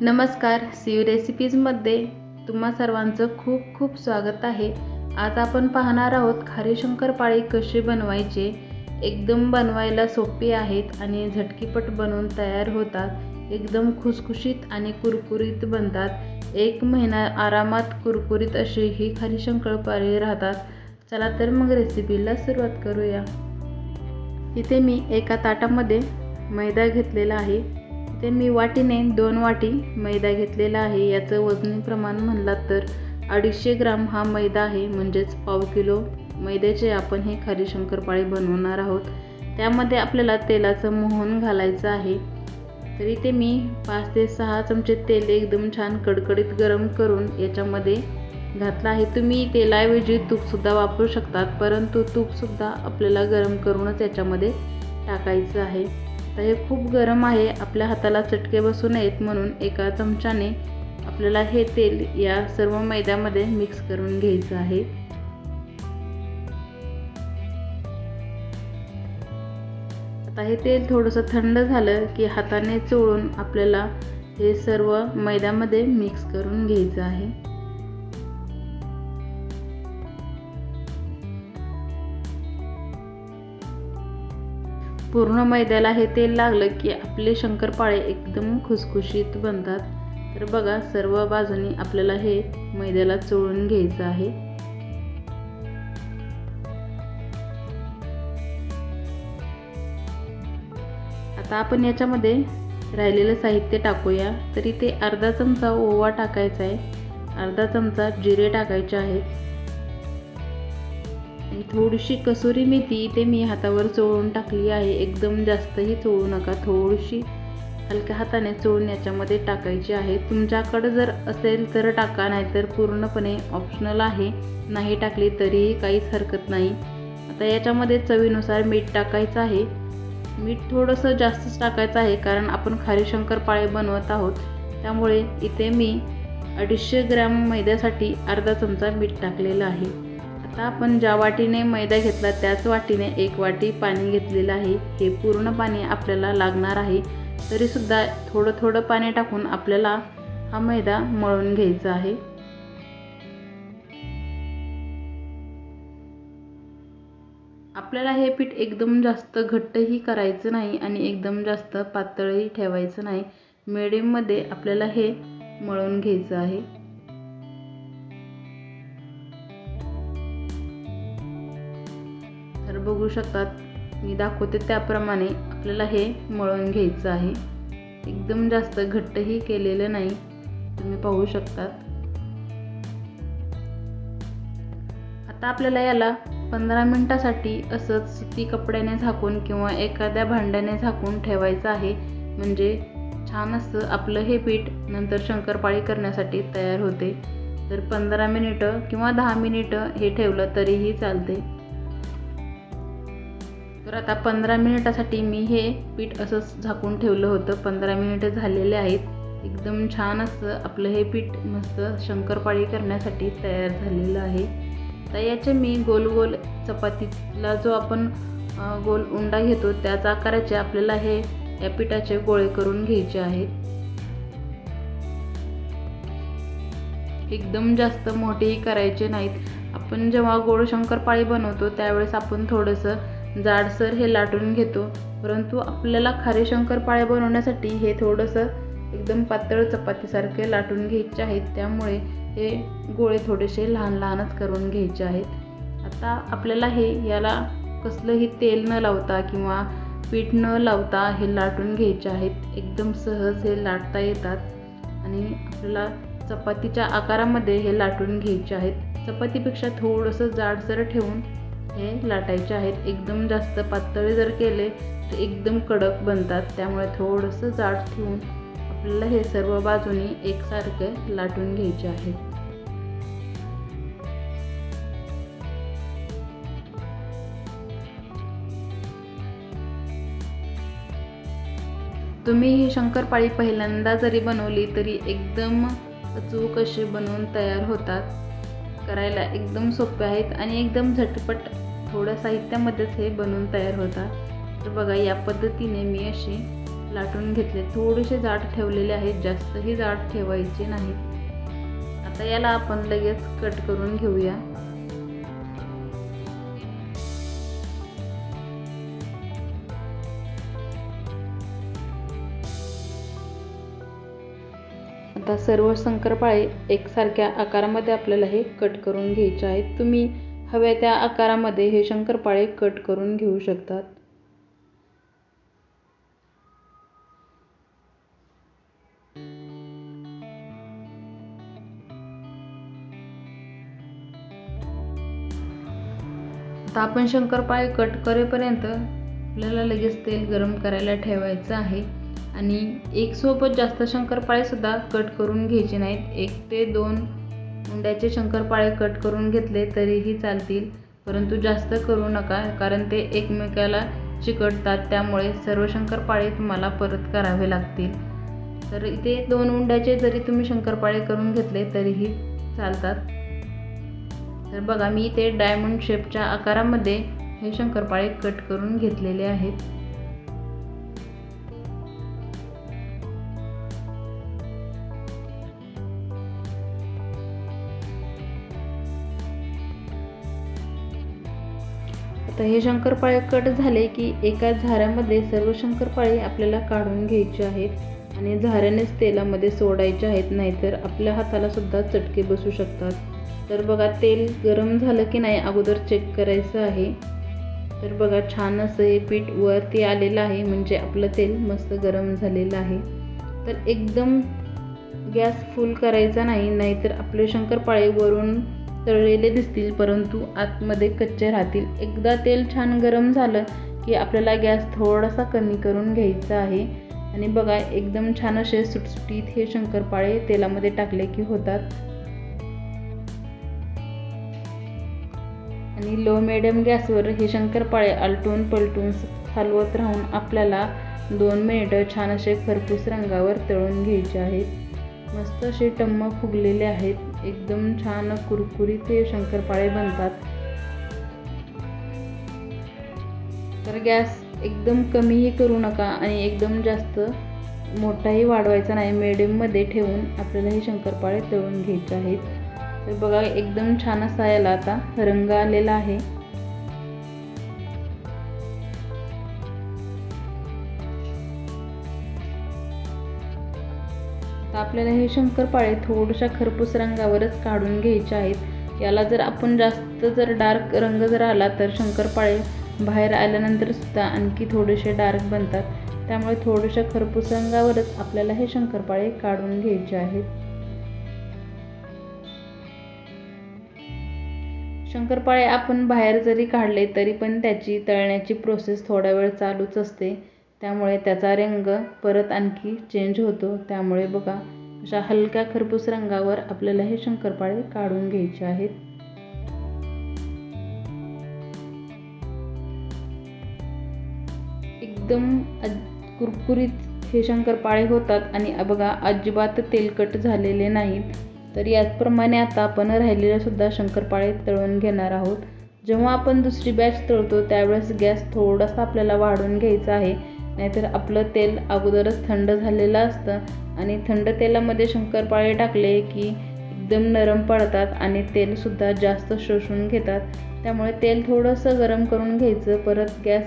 नमस्कार सीव रेसिपीजमध्ये तुम्हा सर्वांचं खूप खूप स्वागत आहे. आज आपण पाहणार आहोत खारी शंकरपाळी कशी बनवायचे एकदम बनवायला सोपी आहेत आणि झटकीपट बनवून तयार होतात एकदम खुसखुशीत आणि कुरकुरीत बनतात. एक महिना आरामात कुरकुरीत अशी ही खारी शंकरपाळी राहतात. चला तर मग रेसिपीला सुरुवात करूया. इथे मी एका ताटामध्ये मैदा घेतलेला आहे. इथे मी वाटीने दोन वाटी मैदा घेतलेला आहे. याचं वजनी प्रमाण म्हणलात तर अडीचशे ग्राम हा मैदा आहे. म्हणजेच पाव किलो मैद्याचे आपण हे खारी शंकरपाळी बनवणार आहोत. त्यामध्ये आपल्याला तेलाचं मोहन घालायचं आहे. तर इथे मी पाच ते सहा चमचे तेल एकदम छान कडकडीत गरम करून याच्यामध्ये घातलं आहे. तुम्ही तेलाऐवजी तूपसुद्धा वापरू शकतात परंतु तूपसुद्धा आपल्याला गरम करूनच याच्यामध्ये टाकायचं आहे. आता हे खूप गरम आहे आपल्या हाताला चटके बसू नयेत म्हणून एका चमच्याने आपल्याला हे तेल या सर्व मैद्यामध्ये मिक्स करून घ्यायचं आहे. आता हे तेल थोडंसं थंड झालं की हाताने चोळून आपल्याला हे सर्व मैद्यामध्ये मिक्स करून घ्यायचं आहे. पूर्ण मैद्याला हे तेल लागलं की आपले शंकरपाळे एकदम खुसखुशीत बनतात. तर बघा सर्व बाजूनी आपल्याला हे मैद्याला चोळून घ्यायचं आहे. आता आपण याच्यामध्ये राहिलेलं साहित्य टाकूया. तरी ते अर्धा चमचा ओवा टाकायचा आहे. अर्धा चमचा जिरे टाकायचे आहेत. थोडीशी कसुरी मेथी इथे मी हातावर चोळून टाकली आहे. एकदम जास्तही चोळू नका. थोडीशी हलक्या हाताने चोळून याच्यामध्ये टाकायची आहे. तुमच्याकडं जर असेल तर टाका नाहीतर पूर्णपणे ऑप्शनल आहे. नाही टाकली तरीही काहीच हरकत नाही. आता याच्यामध्ये चवीनुसार मीठ टाकायचं आहे. मीठ थोडंसं जास्तच टाकायचं आहे कारण आपण खारी शंकरपाळे बनवत आहोत. त्यामुळे इथे मी अडीचशे ग्रॅम मैद्यासाठी अर्धा चमचा मीठ टाकलेलं आहे. आता आपण ज्या वाटीने मैदा घेतला त्याच वाटीने एक वाटी पाणी घेतलेलं आहे. हे पूर्ण पाणी आपल्याला लागणार आहे. तरीसुद्धा थोडं थोडं पाणी टाकून आपल्याला हा मैदा मळून घ्यायचा आहे. आपल्याला हे पीठ एकदम जास्त घट्टही करायचं नाही आणि एकदम जास्त पातळही ठेवायचं नाही. मिडियममध्ये आपल्याला हे मळून घ्यायचं आहे. बघू शकतात. मी दाखवते त्याप्रमाणे आपल्याला हे मळून घ्यायचं आहे. एकदम जास्त घट्टही केलेलं नाही. तुम्ही पाहू शकतात. आता आपल्याला याला पंधरा मिनटासाठी असंच सुती कपड्याने झाकून किंवा एखाद्या भांड्याने झाकून ठेवायचं आहे. म्हणजे छान असं आपलं हे पीठ नंतर शंकरपाळी करण्यासाठी तयार होते. तर पंधरा मिनिटं किंवा दहा मिनिटं हे ठेवलं तरीही चालते. तर आता पंधरा मिनिटासाठी मी हे पीठ असंच झाकून ठेवलं होतं. पंधरा मिनिटं झालेले आहेत. एकदम छान असं आपलं हे पीठ मस्त शंकरपाळी करण्यासाठी तयार झालेलं आहे. तर याचे मी गोल गोल चपातीला जो आपण गोल उंडा घेतो त्याच आकाराचे आपल्याला हे या पिठाचे गोळे करून घ्यायचे आहेत. एकदम जास्त मोठेही करायचे नाहीत. आपण जेव्हा गोड शंकरपाळी बनवतो त्यावेळेस आपण थोडंसं जाडसर हे लाटून घेतो. परंतु आपल्याला खारे शंकरपाळे बनवण्यासाठी हे थोडंसं एकदम पातळ चपातीसारखे लाटून घ्यायचे आहेत. त्यामुळे हे गोळे थोडेसे लहान लहानच करून घ्यायचे आहेत. आता आपल्याला हे याला कसलंही तेल न लावता किंवा पीठ न लावता हे लाटून घ्यायचे आहेत. एकदम सहज हे लाटता येतात. आणि आपल्याला चपातीच्या आकारामध्ये हे लाटून घ्यायचे आहेत. चपातीपेक्षा थोडंसं जाडसर ठेवून हे लाटायचे आहेत. एकदम जास्त पातळी जर केले तर एकदम कडक बनतात. त्यामुळे थोडंसं जाड ठेवून आपल्याला हे सर्व बाजूनी एकसारखे लाटून घ्यायचे आहे. तुम्ही ही शंकरपाळी पहिल्यांदा जरी बनवली तरी एकदम अचूक असे बनवून तयार होतात. करायला एकदम सोपे आहेत आणि एकदम झटपट थोड्या साहित्यामध्येच हे बनवून तयार होतात. तर बघा या पद्धतीने मी अशी लाटून घेतले. थोडेसे जाड ठेवलेले आहेत जास्तही जाड ठेवायचे नाहीत. आता याला आपण लगेच कट करून घेऊया. आता सर्व शंकरपाळे एकसारख्या आकारामध्ये आपल्याला हे कट करून घ्यायचे आहेत. तुम्ही हव्या त्या आकारामध्ये हे शंकरपाळे कट करून घेऊ शकतात. आता आपण शंकरपाळे कट करेपर्यंत आपल्याला लगेच तेल गरम करायला ठेवायचं आहे. आणि एक सोबत जास्त शंकरपाळेसुद्धा कट करून घ्यायचे नाहीत. एक ते दोन मुंड्याचे शंकरपाळे कट करून घेतले तरीही चालतील. परंतु जास्त करू नका कारण ते एकमेकाला चिकटतात. त्यामुळे सर्व शंकरपाळे तुम्हाला परत करावे लागतील. तर इथे दोन उंड्याचे जरी तुम्ही शंकरपाळे करून घेतले तरीही चालतात. तर बघा मी इथे डायमंड शेपच्या आकारामध्ये हे शंकरपाळे कट करून घेतलेले आहेत. तर हे शंकरपाळे कट झाले की एका झाऱ्यामध्ये सर्व शंकरपाळे आपल्याला काढून घ्यायचे आहेत आणि झाऱ्यानेच तेलामध्ये सोडायचे आहेत नाहीतर आपल्या हाताला सुद्धा चटके बसू शकतात. तर बघा तेल गरम झालं की नाही अगोदर चेक करायचं आहे. तर बघा छान असं हे पीठ वरती आलेलं आहे म्हणजे आपलं तेल मस्त गरम झालेलं आहे. तर एकदम गॅस फुल करायचा नाही नाहीतर आपले शंकरपाळे वरून तळलेले दिसतील परंतु आतमध्ये कच्चे राहतील. एकदा तेल छान गरम झालं की आपल्याला गॅस थोडासा कमी करून घ्यायचा आहे. आणि बघा एकदम छान असे सुटसुटीत हे शंकरपाळे तेलामध्ये टाकले की होतात. आणि लो मिडियम गॅसवर हे शंकरपाळे आलटून पलटून हलवत राहून आपल्याला दोन मिनिटं छान असे खरपूस रंगावर तळून घ्यायचे आहेत. मस्त असे टम्म फुगलेले आहेत. एकदम छान कुरकुरीत हे शंकरपाळे बनतात. तर गॅस एकदम कमीही करू नका आणि एकदम जास्त मोठाही वाढवायचा नाही. मिडियममध्ये ठेवून आपल्याला हे शंकरपाळे तळून घ्यायचे आहेत. तर बघा एकदम छान असा याला आता रंग आलेला आहे. आता आपल्याला हे शंकरपाळे थोड्याशा खरपूस रंगावरच काढून घ्यायचे आहेत. याला जर आपण जास्त जर डार्क रंग जर आला तर शंकरपाळे बाहेर आल्यानंतर सुद्धा आणखी थोडेसे डार्क बनतात. त्यामुळे थोड्याशा खरपूस रंगावरच आपल्याला हे शंकरपाळे काढून घ्यायचे आहेत. शंकरपाळे आपण बाहेर जरी काढले तरी पण त्याची तळण्याची प्रोसेस थोडा वेळ चालूच असते. त्यामुळे त्याचा रंग परत आणखी चेंज होतो. त्यामुळे बघा अशा हलक्या खरपूस रंगावर आपल्याला हे शंकरपाळे काढून घ्यायचे आहेत. एकदम कुरकुरीत हे शंकरपाळे होतात आणि बघा अजिबात तेलकट झालेले नाहीत. तर याचप्रमाणे आता आपण राहिलेले सुद्धा शंकरपाळे तळून घेणार आहोत. जेव्हा आपण दुसरी बॅच तळतो त्यावेळेस गॅस थोडासा आपल्याला वाढून घ्यायचा आहे. नाहीतर आपलं तेल अगोदरच थंड झालेलं असतं आणि थंड तेलामध्ये शंकरपाळे टाकले की एकदम नरम पडतात आणि तेलसुद्धा जास्त शोषून घेतात. त्यामुळे तेल थोडंसं गरम करून घ्यायचं. परत गॅस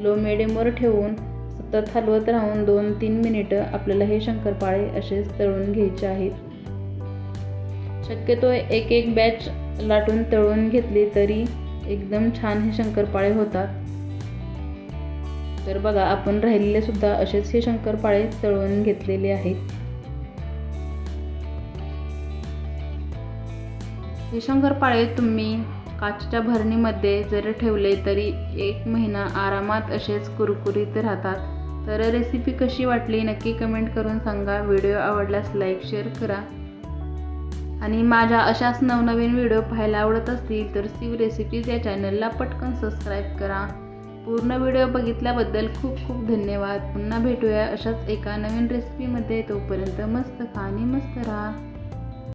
लो मिडियमवर ठेवून सतत हलवत राहून दोन तीन मिनिटं आपल्याला हे शंकरपाळे असेच तळून घ्यायचे आहेत. शक्यतो एक एक बॅच लाटून तळून घेतली तरी एकदम छान हे शंकरपाळे होतात. तर बघा आपण राहिलेले सुद्धा असेच हे शंकरपाळे तळवून घेतलेले आहेत. हे शंकरपाळे तुम्ही काचच्या भरणीमध्ये जर ठेवले तरी एक महिना आरामात असेच कुरकुरीत राहतात. तर रेसिपी कशी वाटली नक्की कमेंट करून सांगा. व्हिडिओ आवडल्यास लाईक शेअर करा. आणि माझ्या अशाच नवनवीन व्हिडिओ पाहायला आवडत असतील तर सीव रेसिपीज या चॅनलला पटकन सबस्क्राईब करा. पूर्ण व्हिडिओ बघितल्याबद्दल खूप खूप धन्यवाद. पुन्हा भेटूया अशाच एका नवीन रेसिपीमध्ये तोपर्यंत मस्त खा आणि मस्त राहा.